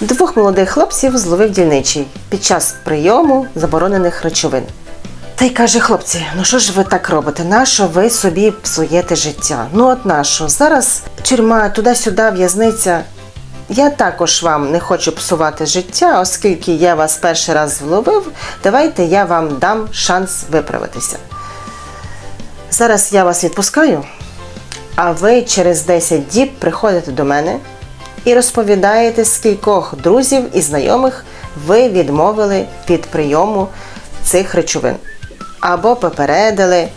Двох молодих хлопців зловив дільничий під час прийому заборонених речовин. Та й каже, хлопці, ну що ж ви так робите? Нащо ви собі псуєте життя? Ну от нащо? Зараз тюрма туди-сюди, в'язниця. Я також вам не хочу псувати життя, оскільки я вас перший раз вловив, давайте я вам дам шанс виправитися. Зараз я вас відпускаю, а ви через 10 діб приходите до мене і розповідаєте, скількох друзів і знайомих ви відмовили від прийому цих речовин. Або попередили,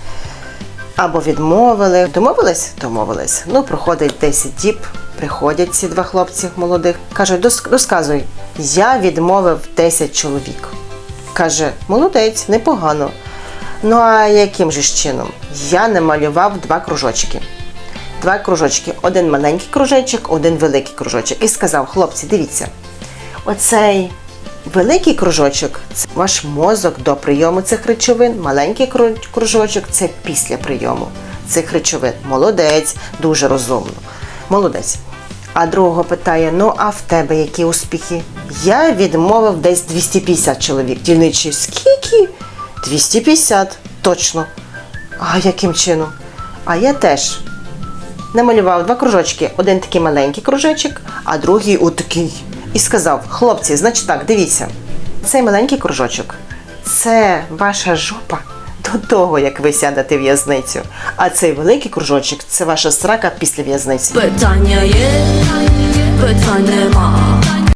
або відмовили. Домовились? Домовились. Ну, проходить 10 діб, приходять ці два хлопці молодих. Кажуть, «Дос- розказуй, я відмовив 10 чоловік. Каже, молодець, непогано. Ну а яким же чином? Я намалював два кружочки. Два кружочки. Один маленький кружечок, один великий кружочок. І сказав, хлопці, дивіться, оцей великий кружочок це ваш мозок до прийому цих речовин. Маленький кружочок це після прийому цих речовин. Молодець, дуже розумно. Молодець. А другого питає: ну а в тебе які успіхи? Я відмовив десь 250 чоловік. Дільничий, скільки? 250, точно. А яким чином? А я теж намалював два кружочки. Один такий маленький кружечок, а другий отакий. І сказав: хлопці, значить так, дивіться, цей маленький кружочок це ваша жопа до того, як ви сядете в в'язницю. А цей великий кружочок це ваша срака після в'язниці. Питання є, питань нема.